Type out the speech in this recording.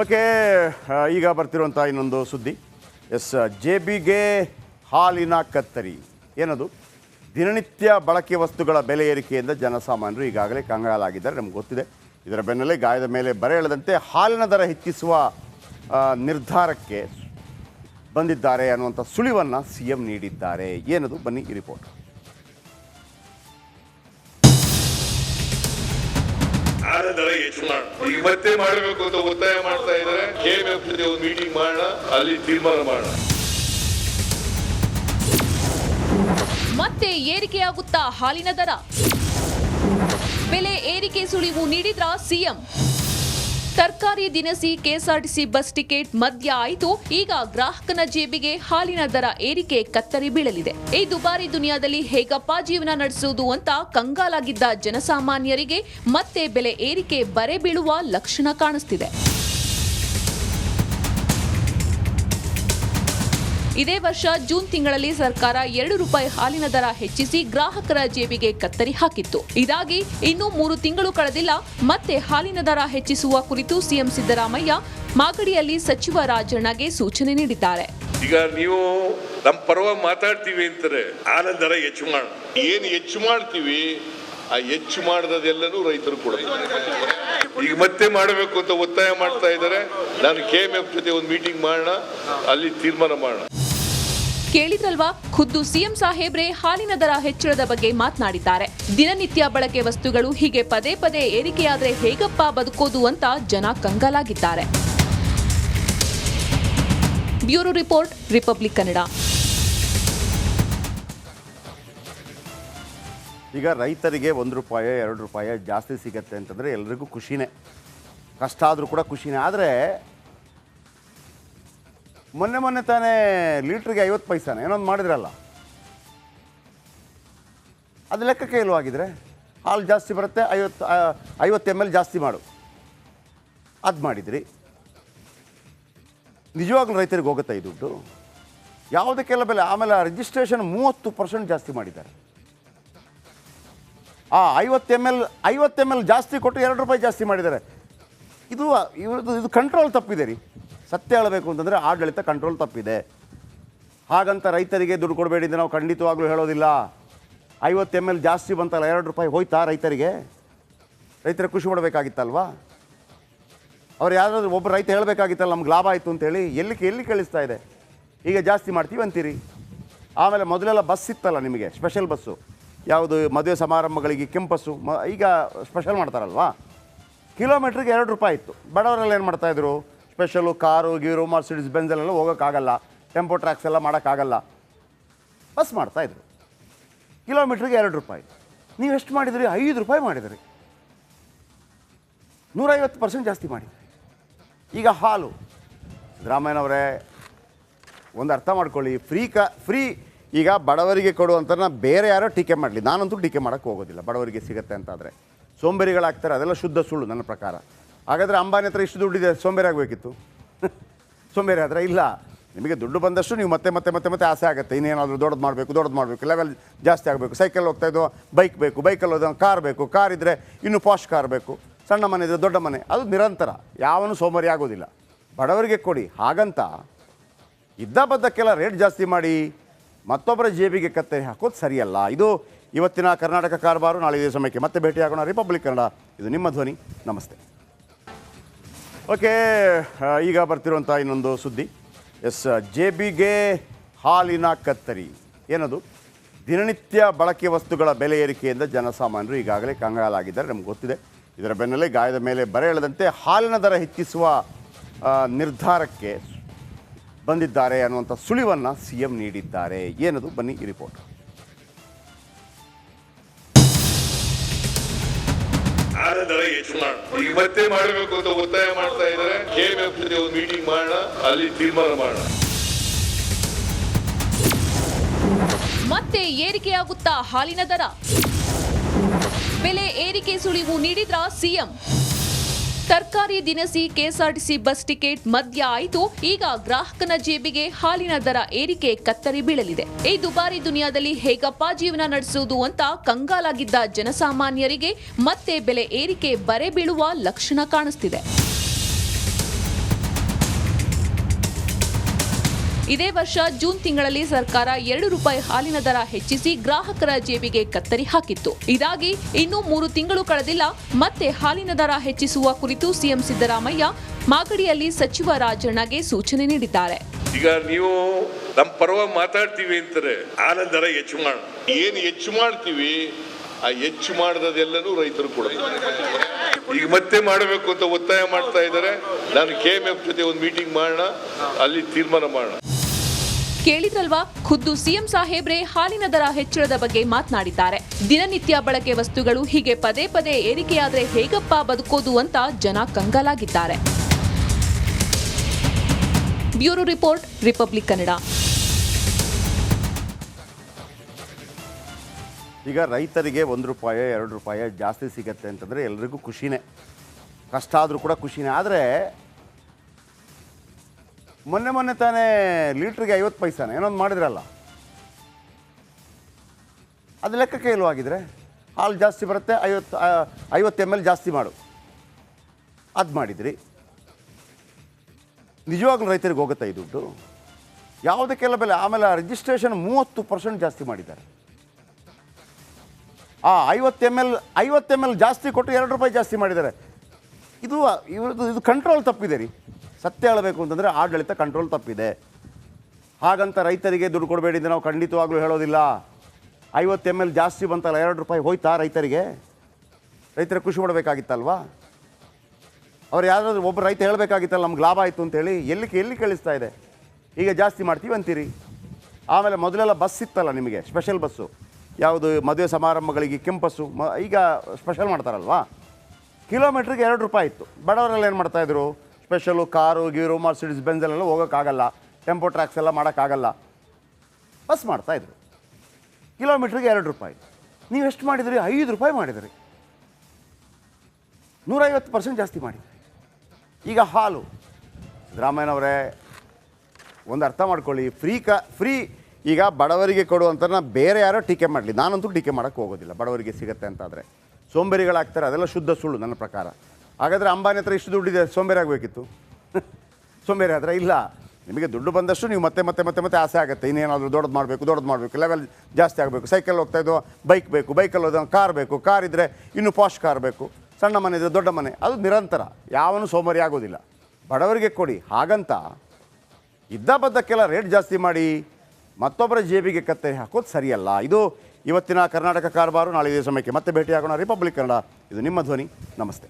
Okay ಈಗ ಬರ್ತಿರುವಂಥ ಇನ್ನೊಂದು ಸುದ್ದಿ. ಎಸ್ ಜೆ ಬಿಗೆ ಹಾಲಿನ ಕತ್ತರಿ. ಏನದು? ದಿನನಿತ್ಯ ಬಳಕೆ ವಸ್ತುಗಳ ಬೆಲೆ ಏರಿಕೆಯಿಂದ ಜನಸಾಮಾನ್ಯರು ಈಗಾಗಲೇ ಕಂಗಾಲಾಗಿದ್ದಾರೆ, ನಮ್ಗೆ ಗೊತ್ತಿದೆ. ಇದರ ಬೆನ್ನಲ್ಲೇ ಗಾಯದ ಮೇಲೆ ಬರೆ ಎಳೆದಂತೆ ಹಾಲಿನ ದರ ಹೆಚ್ಚಿಸುವ ನಿರ್ಧಾರಕ್ಕೆ ಬಂದಿದ್ದಾರೆ ಅನ್ನುವಂಥ ಸುಳಿವನ್ನು ಸಿ ಎಂ ನೀಡಿದ್ದಾರೆ. ಏನದು? ಬನ್ನಿ ಈ ರಿಪೋರ್ಟ್. ಆನಂದರ ಹೆಚ್ಚು ಮಾಡ ಈಗ ಮತ್ತೆ ಮಾಡಬೇಕು ಅಂತ ಒತ್ತಾಯ ಮಾಡ್ತಾ ಇದ್ದಾರೆ. ಕೆಎಂಎಫ್ ಜೊತೆ ಒಂದು ಮೀಟಿಂಗ್ ಮಾಡೋಣ. ಅಲ್ಲಿ ತೀರ್ಮಾನ ಮಾಡೋಣ. ಮತ್ತೆ ಏರಿಕೆಯಾಗುತ್ತಾ ಹಾಲಿನ ದರ? ಬೆಲೆ ಏರಿಕೆ ಸುಳಿವು ನೀಡಿದ್ರ ಸಿಎಂ ತರಕಾರಿ ದಿನಸಿ ಕೆಎಸ್ಆರ್ಟಿಸಿ ಬಸ್ ಟಿಕೆಟ್ ಮದ್ಯ ಆಯಿತು. ಈಗ ಗ್ರಾಹಕನ ಜೇಬಿಗೆ ಹಾಲಿನ ದರ ಏರಿಕೆ ಕತ್ತರಿ ಬೀಳಲಿದೆ. ಈ ದುಬಾರಿ ದುನಿಯಾದಲ್ಲಿ ಹೇಗಪ್ಪ ಜೀವನ ನಡೆಸುವುದು ಅಂತ ಕಂಗಾಲಾಗಿದ್ದ ಜನಸಾಮಾನ್ಯರಿಗೆ ಮತ್ತೆ ಬೆಲೆ ಏರಿಕೆ ಬರೆ ಬೀಳುವ ಲಕ್ಷಣ ಕಾಣಿಸ್ತಿದೆ. ಇದೇ ವರ್ಷ ಜೂನ್ ತಿಂಗಳಲ್ಲಿ ಸರ್ಕಾರ ಎರಡು ರೂಪಾಯಿ ಹಾಲಿನ ದರ ಹೆಚ್ಚಿಸಿ ಗ್ರಾಹಕರ ಜೇಬಿಗೆ ಕತ್ತರಿ ಹಾಕಿತ್ತು. ಇದಾಗಿ ಇನ್ನೂ ಮೂರು ತಿಂಗಳು ಕಳೆದಿಲ್ಲ. ಮತ್ತೆ ಹಾಲಿನ ದರ ಹೆಚ್ಚಿಸುವ ಕುರಿತು ಸಿಎಂ ಸಿದ್ದರಾಮಯ್ಯ ಮಾಗಡಿಯಲ್ಲಿ ಸಚಿವ ರಾಜಣ್ಣಗೆ ಸೂಚನೆ ನೀಡಿದ್ದಾರೆ. ಈಗ ನೀವು ನಮ್ಮ ಪರವಾಗಿ ಮಾತಾಡ್ತೀವಿ ಅಂತಾರೆ ಆನಂದರ ಹೆಚ್ಚು ಮಾಡ. ಏನು ಹೆಚ್ಚು ಮಾಡ್ತೀವಿ, ಆ ಹೆಚ್ಚು ಮಾಡದೆಲ್ಲನೂ ರೈತರು ಕೂಡ ಈಗ ಮತ್ತೆ ಮಾಡಬೇಕು ಅಂತ ಒತ್ತಾಯ ಮಾಡ್ತಾ ಇದ್ದಾರೆ. ನಾನು ಕೆಎಂಎಫ್ ಜೊತೆ ಒಂದು ಮೀಟಿಂಗ್ ಮಾಡೋಣ, ಅಲ್ಲಿ ತೀರ್ಮಾನ ಮಾಡೋಣ. ಕೇಳಿದ್ರಲ್ವಾ? ಖುದ್ದು ಸಿಎಂ ಸಾಹೇಬ್ರೆ ಹಾಲಿನ ದರ ಹೆಚ್ಚಳದ ಬಗ್ಗೆ ಮಾತನಾಡಿದ್ದಾರೆ. ದಿನನಿತ್ಯ ಬಳಕೆ ವಸ್ತುಗಳು ಹೀಗೆ ಪದೇ ಪದೇ ಏರಿಕೆಯಾದ್ರೆ ಹೇಗಪ್ಪ ಬದುಕೋದು ಅಂತ ಜನ ಕಂಗಾಲಾಗಿದ್ದಾರೆ. Bureau report, Republic Kannada. ಈಗ ರೈತರಿಗೆ ಒಂದು ರೂಪಾಯಿ, ಎರಡು ರೂಪಾಯಿ ಜಾಸ್ತಿ ಸಿಗತ್ತೆ ಅಂತಂದರೆ ಎಲ್ರಿಗೂ ಖುಷಿನೇ. ಕಷ್ಟ ಆದರೂ ಕೂಡ ಖುಷಿನೇ. ಆದರೆ ಮೊನ್ನೆ ಮೊನ್ನೆ ತಾನೇ ಲೀಟ್ರಿಗೆ ಐವತ್ತು ಪೈಸಾನೆ, ಏನೊಂದು ಮಾಡಿದ್ರಲ್ಲ. ಅದು ಲೆಕ್ಕಕ್ಕೆ ಇಲ್ವಾಗಿದ್ರೆ ಹಾಲು ಜಾಸ್ತಿ ಬರುತ್ತೆ, ಐವತ್ತು ಐವತ್ತು ಎಂ ಎಲ್ ಜಾಸ್ತಿ ಮಾಡು. ಅದು ಮಾಡಿದ್ರಿ. ನಿಜವಾಗ್ಲೂ ರೈತರಿಗೆ ಹೋಗುತ್ತೆ ಈ ದುಡ್ಡು? ಯಾವುದಕ್ಕೆಲ್ಲ ಬೆಲೆ? ಆಮೇಲೆ ರಿಜಿಸ್ಟ್ರೇಷನ್ ಮೂವತ್ತು ಪರ್ಸೆಂಟ್ ಜಾಸ್ತಿ ಮಾಡಿದ್ದಾರೆ. ಆ ಐವತ್ತು ಎಂ ಎಲ್ ಐವತ್ತು ಎಂ ಎಲ್ ಜಾಸ್ತಿ ಕೊಟ್ಟು ಎರಡು ರೂಪಾಯಿ ಜಾಸ್ತಿ ಮಾಡಿದ್ದಾರೆ. ಇದು ಇವ್ರದ್ದು, ಇದು ಕಂಟ್ರೋಲ್ ತಪ್ಪಿದೆ ರೀ. ಸತ್ಯ ಹೇಳಬೇಕು ಅಂತಂದರೆ ಆಡಳಿತ ಕಂಟ್ರೋಲ್ ತಪ್ಪಿದೆ. ಹಾಗಂತ ರೈತರಿಗೆ ದುಡ್ಡು ಕೊಡಬೇಡಿ ಅಂತ ನಾವು ಖಂಡಿತವಾಗ್ಲೂ ಹೇಳೋದಿಲ್ಲ. ಐವತ್ತು ಎಂ ಎಲ್ ಜಾಸ್ತಿ ಬಂತಲ್ಲ, ಎರಡು ರೂಪಾಯಿ ಹೋಯ್ತಾ ರೈತರಿಗೆ? ರೈತರ ಖುಷಿ ಮಾಡಬೇಕಾಗಿತ್ತಲ್ವಾ ಅವ್ರು ಯಾರಾದರೂ ಒಬ್ಬ ರೈತ ಹೇಳಬೇಕಾಗಿತ್ತಲ್ಲ, ನಮ್ಗೆ ಲಾಭ ಆಯಿತು ಅಂತೇಳಿ ಎಲ್ಲಿ ಎಲ್ಲಿ ಕಳಿಸ್ತಾ ಇದೆ? ಈಗ ಜಾಸ್ತಿ ಮಾಡ್ತೀವಿ ಅಂತೀರಿ? ಆಮೇಲೆ ಮೊದಲೆಲ್ಲ ಬಸ್ ಇತ್ತಲ್ಲ ನಿಮಗೆ ಸ್ಪೆಷಲ್ ಬಸ್ಸು ಯಾವುದು ಮದುವೆ ಸಮಾರಂಭಗಳಿಗೆ ಕೆಂಪಸ್ಸು, ಮ, ಈಗ ಸ್ಪೆಷಲ್ ಮಾಡ್ತಾರಲ್ವಾ? ಕಿಲೋಮೀಟ್ರಿಗೆ ಎರಡು ರೂಪಾಯಿ ಇತ್ತು. ಬಡವರೆಲ್ಲ ಏನು ಮಾಡ್ತಾಯಿದ್ರು ಸ್ಪೆಷಲು ಕಾರು, ಗೀರು, ಮರ್ಸಿಡಿಸ್ ಬೆಂಜಲ್ಲೆಲ್ಲ ಹೋಗೋಕ್ಕಾಗಲ್ಲ. ಟೆಂಪೋ ಟ್ರ್ಯಾಕ್ಸ್ ಎಲ್ಲ ಮಾಡೋಕ್ಕಾಗಲ್ಲ. ಬಸ್ ಮಾಡ್ತಾಯಿದ್ರು ಕಿಲೋಮೀಟ್ರಿಗೆ ಎರಡು ರೂಪಾಯಿ. ನೀವು ಎಷ್ಟು ಮಾಡಿದ್ರಿ? ಐದು ರೂಪಾಯಿ ಮಾಡಿದ್ರಿ. ನೂರೈವತ್ತು ಪರ್ಸೆಂಟ್ ಜಾಸ್ತಿ ಮಾಡಿದ್ರಿ. ಈಗ ಹಾಲು. ಸಿದ್ದರಾಮಯ್ಯನವರೇ ಒಂದು ಅರ್ಥ ಮಾಡ್ಕೊಳ್ಳಿ. ಫ್ರೀ ಕ, ಫ್ರೀ ಈಗ ಬಡವರಿಗೆ ಕೊಡುವಂಥನ್ನ ಬೇರೆ ಯಾರೋ ಟೀಕೆ ಮಾಡಲಿ. ನಾನಂತೂ ಟೀಕೆ ಮಾಡೋಕ್ಕೆ ಹೋಗೋದಿಲ್ಲ. ಬಡವರಿಗೆ ಸಿಗುತ್ತೆ ಅಂತಾದರೆ. ಸೋಂಬೇರಿಗಳಾಗ್ತಾರೆ. ಅದೆಲ್ಲ ಶುದ್ಧ ಸುಳ್ಳು ನನ್ನ ಪ್ರಕಾರ. ಹಾಗಾದರೆ ಅಂಬಾನಿ ಹತ್ರ ಇಷ್ಟು ದುಡ್ಡಿದೆ, ಸೋಂಬೇರಿ ಆಗಬೇಕಿತ್ತು. ಸೋಂಬೇರಿ ಆದರೆ ಇಲ್ಲ. ನಿಮಗೆ ದುಡ್ಡು ಬಂದಷ್ಟು ನೀವು ಮತ್ತೆ ಮತ್ತೆ ಮತ್ತೆ ಮತ್ತೆ ಆಸೆ ಆಗುತ್ತೆ. ಇನ್ನೇನಾದರೂ ದೊಡ್ಡದು ಮಾಡಬೇಕು ದೊಡ್ಡದು ಮಾಡಬೇಕು ಲೆವೆಲ್ ಜಾಸ್ತಿ ಆಗಬೇಕು. ಸೈಕಲ್ ಹೋಗ್ತಾ ಇದ್ದೋ ಬೈಕ್ ಬೇಕು ಬೈಕಲ್ಲಿ ಹೋದ ಕಾರ್ ಬೇಕು ಕಾರ್ ಇದ್ದರೆ ಇನ್ನೂ ಪಾಶ್ ಕಾರ್ ಬೇಕು. ಸಣ್ಣ ಮನೆ ಇದ್ದರೆ ದೊಡ್ಡ ಮನೆ. ಅದು ನಿರಂತರ. ಯಾವನು ಸೋಮಾರಿ ಆಗೋದಿಲ್ಲ. ಬಡವರಿಗೆ ಕೊಡಿ. ಹಾಗಂತ ಇದ್ದ ಬದ್ದಕ್ಕೆಲ್ಲ ರೇಟ್ ಜಾಸ್ತಿ ಮಾಡಿ ಮತ್ತೊಬ್ಬರ ಜೇಬಿಗೆ ಕತ್ತರಿ ಹಾಕೋದು ಸರಿಯಲ್ಲ. ಇದು ಇವತ್ತಿನ ಕರ್ನಾಟಕ ಕಾರಬಾರು, ನಾಳೆ ಇದೇ ಸಮಯಕ್ಕೆ ಮತ್ತೆ ಭೇಟಿಯಾಗೋಣ. ರಿಪಬ್ಲಿಕ್ ಕನ್ನಡ ಇದು ನಿಮ್ಮ ಧ್ವನಿ. ನಮಸ್ತೆ. ಓಕೆ ಈಗ ಬರ್ತಿರುವಂಥ ಇನ್ನೊಂದು ಸುದ್ದಿ. ಎಸ್ ಜೆ ಬಿಗೆ ಹಾಲಿನ ಕತ್ತರಿ. ಏನದು? ದಿನನಿತ್ಯ ಬಳಕೆ ವಸ್ತುಗಳ ಬೆಲೆ ಏರಿಕೆಯಿಂದ ಜನಸಾಮಾನ್ಯರು ಈಗಾಗಲೇ ಕಂಗಾಲಾಗಿದ್ದಾರೆ, ನಮ್ಗೆ ಗೊತ್ತಿದೆ. ಇದರ ಬೆನ್ನಲ್ಲೇ ಗಾಯದ ಮೇಲೆ ಬರೆ ಎಳೆದಂತೆ ಹಾಲಿನ ದರ ಹೆಚ್ಚಿಸುವ ನಿರ್ಧಾರಕ್ಕೆ ಬಂದಿದ್ದಾರೆ ಅನ್ನುವಂಥ ಸುಳಿವನ್ನು ಸಿ ಎಂ ನೀಡಿದ್ದಾರೆ. ಏನದು? ಬನ್ನಿ ಈ ರಿಪೋರ್ಟ್. ಆನಂದರ ಹೆಚ್ಚು ಮಾಡ ಈಗ ಮತ್ತೆ ಮಾಡಬೇಕು ಅಂತ ಒತ್ತಾಯ ಮಾಡ್ತಾ ಇದ್ದಾರೆ. ಕೆಎಂಎಫ್ ಜೊತೆ ಒಂದು ಮೀಟಿಂಗ್ ಮಾಡೋಣ. ಅಲ್ಲಿ ತೀರ್ಮಾನ ಮಾಡೋಣ. ಮತ್ತೆ ಏರಿಕೆಯಾಗುತ್ತಾ ಹಾಲಿನ ದರ? ಬೆಲೆ ಏರಿಕೆ ಸುಳಿವು ನೀಡಿದ್ರ ಸಿಎಂ? ತರಕಾರಿ ದಿನಸಿ ಕೆಎಸ್ಆರ್ಟಿಸಿ ಬಸ್ ಟಿಕೆಟ್ ಮದ್ಯ ಆಯಿತು. ಈಗ ಗ್ರಾಹಕನ ಜೇಬಿಗೆ ಹಾಲಿನ ದರ ಏರಿಕೆ ಕತ್ತರಿ ಬೀಳಲಿದೆ. ಈ ದುಬಾರಿ ದುನಿಯಾದಲ್ಲಿ ಹೇಗಪ್ಪ ಜೀವನ ನಡೆಸುವುದು ಅಂತ ಕಂಗಾಲಾಗಿದ್ದ ಜನಸಾಮಾನ್ಯರಿಗೆ ಮತ್ತೆ ಬೆಲೆ ಏರಿಕೆ ಬರೆ ಬೀಳುವ ಲಕ್ಷಣ ಕಾಣಿಸ್ತಿದೆ. ಇದೇ ವರ್ಷ ಜೂನ್ ತಿಂಗಳಲ್ಲಿ ಸರ್ಕಾರ ಎರಡು ರೂಪಾಯಿ ಹಾಲಿನ ದರ ಹೆಚ್ಚಿಸಿ ಗ್ರಾಹಕರ ಜೇಬಿಗೆ ಕತ್ತರಿ ಹಾಕಿತ್ತು. ಇದಾಗಿ ಇನ್ನೂ ಮೂರು ತಿಂಗಳು ಕಳೆದಿಲ್ಲ, ಮತ್ತೆ ಹಾಲಿನ ದರ ಹೆಚ್ಚಿಸುವ ಕುರಿತು ಸಿಎಂ ಸಿದ್ದರಾಮಯ್ಯ ಮಾಗಡಿಯಲ್ಲಿ ಸಚಿವ ರಾಜಣ್ಣಗೆ ಸೂಚನೆ ನೀಡಿದ್ದಾರೆ. ಈಗ ನೀವು ನಮ್ಮ ಪರವಾಗಿ ಮಾತಾಡ್ತೀವಿ ಅಂತಾರೆ, ಹಾಲಿನ ದರ ಹೆಚ್ಚು ಮಾಡ. ಏನು ಹೆಚ್ಚು ಮಾಡ್ತೀವಿ, ಆ ಹೆಚ್ಚು ಮಾಡದೆಲ್ಲನೂ ರೈತರು ಕೂಡ ಈಗ ಮತ್ತೆ ಮಾಡಬೇಕು ಅಂತ ಒತ್ತಾಯ ಮಾಡ್ತಾ ಇದ್ದಾರೆ. ನಾನು ಕೆ ಎಂ ಎಫ್ ಜೊತೆ ಒಂದು ಮೀಟಿಂಗ್ ಮಾಡೋಣ, ಅಲ್ಲಿ ತೀರ್ಮಾನ ಮಾಡೋಣ. ಕೇಳಿದ್ರಲ್ವಾ? ಖುದ್ದು ಸಿಎಂ ಸಾಹೇಬ್ರೆ ಹಾಲಿನ ದರ ಹೆಚ್ಚಳದ ಬಗ್ಗೆ ಮಾತನಾಡಿದ್ದಾರೆ. ದಿನನಿತ್ಯ ಬಳಕೆ ವಸ್ತುಗಳು ಹೀಗೆ ಪದೇ ಪದೇ ಏರಿಕೆಯಾದ್ರೆ ಹೇಗಪ್ಪ ಬದುಕೋದು ಅಂತ ಜನ ಕಂಗಾಲಾಗಿದ್ದಾರೆ. Bureau report, Republic Kannada. ಈಗ ರೈತರಿಗೆ ಒಂದು ರೂಪಾಯಿ, ಎರಡು ರೂಪಾಯಿ ಜಾಸ್ತಿ ಸಿಗತ್ತೆ ಅಂತಂದರೆ ಎಲ್ರಿಗೂ ಖುಷಿನೇ. ಕಷ್ಟ ಆದರೂ ಕೂಡ ಖುಷಿನೇ. ಆದರೆ ಮೊನ್ನೆ ಮೊನ್ನೆ ತಾನೇ ಲೀಟ್ರಿಗೆ ಐವತ್ತು ಪೈಸಾನೆ, ಏನೊಂದು ಮಾಡಿದ್ರಲ್ಲ. ಅದು ಲೆಕ್ಕಕ್ಕೆ ಇಲ್ವಾಗಿದ್ರೆ ಹಾಲು ಜಾಸ್ತಿ ಬರುತ್ತೆ, ಐವತ್ತು ಐವತ್ತು ಎಂ ಎಲ್ ಜಾಸ್ತಿ ಮಾಡು. ಅದು ಮಾಡಿದ್ರಿ. ನಿಜವಾಗ್ಲೂ ರೈತರಿಗೆ ಹೋಗುತ್ತೆ ಈ ದುಡ್ಡು? ಯಾವುದಕ್ಕೆಲ್ಲ ಬೆಲೆ? ಆಮೇಲೆ ರಿಜಿಸ್ಟ್ರೇಷನ್ ಮೂವತ್ತು ಪರ್ಸೆಂಟ್ ಜಾಸ್ತಿ ಮಾಡಿದ್ದಾರೆ. ಆ ಐವತ್ತು ಎಂ ಎಲ್ ಐವತ್ತು ಎಂ ಎಲ್ ಜಾಸ್ತಿ ಕೊಟ್ಟು ಎರಡು ರೂಪಾಯಿ ಜಾಸ್ತಿ ಮಾಡಿದ್ದಾರೆ. ಇದು ಇವ್ರದ್ದು, ಇದು ಕಂಟ್ರೋಲ್ ತಪ್ಪಿದೆ ರೀ. ಸತ್ಯ ಹೇಳಬೇಕು ಅಂತಂದರೆ ಆಡಳಿತ ಕಂಟ್ರೋಲ್ ತಪ್ಪಿದೆ. ಹಾಗಂತ ರೈತರಿಗೆ ದುಡ್ಡು ಕೊಡಬೇಡಿ ಅಂತ ನಾವು ಖಂಡಿತವಾಗ್ಲೂ ಹೇಳೋದಿಲ್ಲ. ಐವತ್ತು ಎಂ ಎಲ್ ಜಾಸ್ತಿ ಬಂತಲ್ಲ, ಎರಡು ರೂಪಾಯಿ ಹೋಯ್ತಾ ರೈತರಿಗೆ? ರೈತರ ಖುಷಿ ಮಾಡಬೇಕಾಗಿತ್ತಲ್ವಾ ಅವ್ರು ಯಾರಾದರೂ ಒಬ್ಬ ರೈತ ಹೇಳಬೇಕಾಗಿತ್ತಲ್ಲ, ನಮ್ಗೆ ಲಾಭ ಆಯಿತು ಅಂತೇಳಿ ಎಲ್ಲಿ ಎಲ್ಲಿ ಕೇಳಿಸ್ತಾ ಇದೆ? ಈಗ ಜಾಸ್ತಿ ಮಾಡ್ತೀವಿ ಅಂತೀರಿ? ಆಮೇಲೆ ಮೊದಲೆಲ್ಲ ಬಸ್ ಇತ್ತಲ್ಲ ನಿಮಗೆ ಸ್ಪೆಷಲ್ ಬಸ್ಸು ಯಾವುದು ಮದುವೆ ಸಮಾರಂಭಗಳಿಗೆ ಕೆಂಪಸ್ಸು ಈಗ ಸ್ಪೆಷಲ್ ಮಾಡ್ತಾರಲ್ವಾ? ಕಿಲೋಮೀಟ್ರಿಗೆ ಎರಡು ರೂಪಾಯಿ ಇತ್ತು. ಬಡವರೆಲ್ಲ ಏನು ಮಾಡ್ತಾಯಿದ್ರು ಸ್ಪೆಷಲು ಕಾರು, ಗೀರು ಮರ್ಸಿಡಿಸ್ ಬೆಂಜಲ್ಲೆಲ್ಲ ಹೋಗೋಕ್ಕಾಗಲ್ಲ. ಟೆಂಪೋ ಟ್ರ್ಯಾಕ್ಸ್ ಎಲ್ಲ ಮಾಡೋಕ್ಕಾಗಲ್ಲ. ಬಸ್ ಮಾಡ್ತಾಯಿದ್ರು ಕಿಲೋಮೀಟ್ರಿಗೆ ಎರಡು ರೂಪಾಯಿ. ನೀವು ಎಷ್ಟು ಮಾಡಿದ್ರಿ? ಐದು ರೂಪಾಯಿ ಮಾಡಿದ್ರಿ. ನೂರೈವತ್ತು ಪರ್ಸೆಂಟ್ ಜಾಸ್ತಿ ಮಾಡಿ ಈಗ ಹಾಲು. ಸಿದ್ದರಾಮಯ್ಯನವರೇ ಒಂದು ಅರ್ಥ ಮಾಡ್ಕೊಳ್ಳಿ. ಫ್ರೀ ಕ ಫ್ರೀ ಈಗ ಬಡವರಿಗೆ ಕೊಡುವಂಥನ್ನ ಬೇರೆ ಯಾರೋ ಟೀಕೆ ಮಾಡಲಿ. ನಾನಂತೂ ಟೀಕೆ ಮಾಡೋಕ್ಕೆ ಹೋಗೋದಿಲ್ಲ. ಬಡವರಿಗೆ ಸಿಗುತ್ತೆ ಅಂತಾದರೆ. ಸೋಂಬೇರಿಗಳಾಗ್ತಾರೆ. ಅದೆಲ್ಲ ಶುದ್ಧ ಸುಳ್ಳು ನನ್ನ ಪ್ರಕಾರ. ಹಾಗಾದರೆ ಅಂಬಾನಿ ಹತ್ರ ಇಷ್ಟು ದುಡ್ಡಿದೆ, ಸೋಂಬೇರಿ ಆಗಬೇಕಿತ್ತು. ಸೋಂಬೇರಿ ಆದರೆ ಇಲ್ಲ. ನಿಮಗೆ ದುಡ್ಡು ಬಂದಷ್ಟು ನೀವು ಮತ್ತೆ ಮತ್ತೆ ಮತ್ತೆ ಮತ್ತೆ ಆಸೆ ಆಗುತ್ತೆ. ಇನ್ನೇನಾದರೂ ದೊಡ್ಡದು ಮಾಡಬೇಕು ದೊಡ್ಡದು ಮಾಡಬೇಕು ಲೆವೆಲ್ ಜಾಸ್ತಿ ಆಗಬೇಕು. ಸೈಕಲ್ ಹೋಗ್ತಾ ಇದ್ದೋ ಬೈಕ್ ಬೇಕು ಬೈಕಲ್ಲಿ ಹೋದ ಕಾರ್ ಬೇಕು ಕಾರ್ ಇದ್ದರೆ ಇನ್ನೂ ಪಾಶ್ ಕಾರ್ ಬೇಕು. ಸಣ್ಣ ಮನೆ ಇದ್ದರೆ ದೊಡ್ಡ ಮನೆ. ಅದು ನಿರಂತರ. ಯಾವನು ಸೋಮಾರಿ ಆಗೋದಿಲ್ಲ. ಬಡವರಿಗೆ ಕೊಡಿ. ಹಾಗಂತ ಇದ್ದ ಬದ್ದಕ್ಕೆಲ್ಲ ರೇಟ್ ಜಾಸ್ತಿ ಮಾಡಿ ಮತ್ತೊಬ್ಬರ ಜೇಬಿಗೆ ಕತ್ತರಿ ಹಾಕೋದು ಸರಿಯಲ್ಲ. ಇದು ಇವತ್ತಿನ ಕರ್ನಾಟಕ ಕಾರ್ಬಾರು, ನಾಳೆ ಇದೇ ಸಮಯಕ್ಕೆ ಮತ್ತೆ ಭೇಟಿಯಾಗೋಣ. ರಿಪಬ್ಲಿಕ್ ಕನ್ನಡ ಇದು ನಿಮ್ಮ ಧ್ವನಿ. ನಮಸ್ತೆ.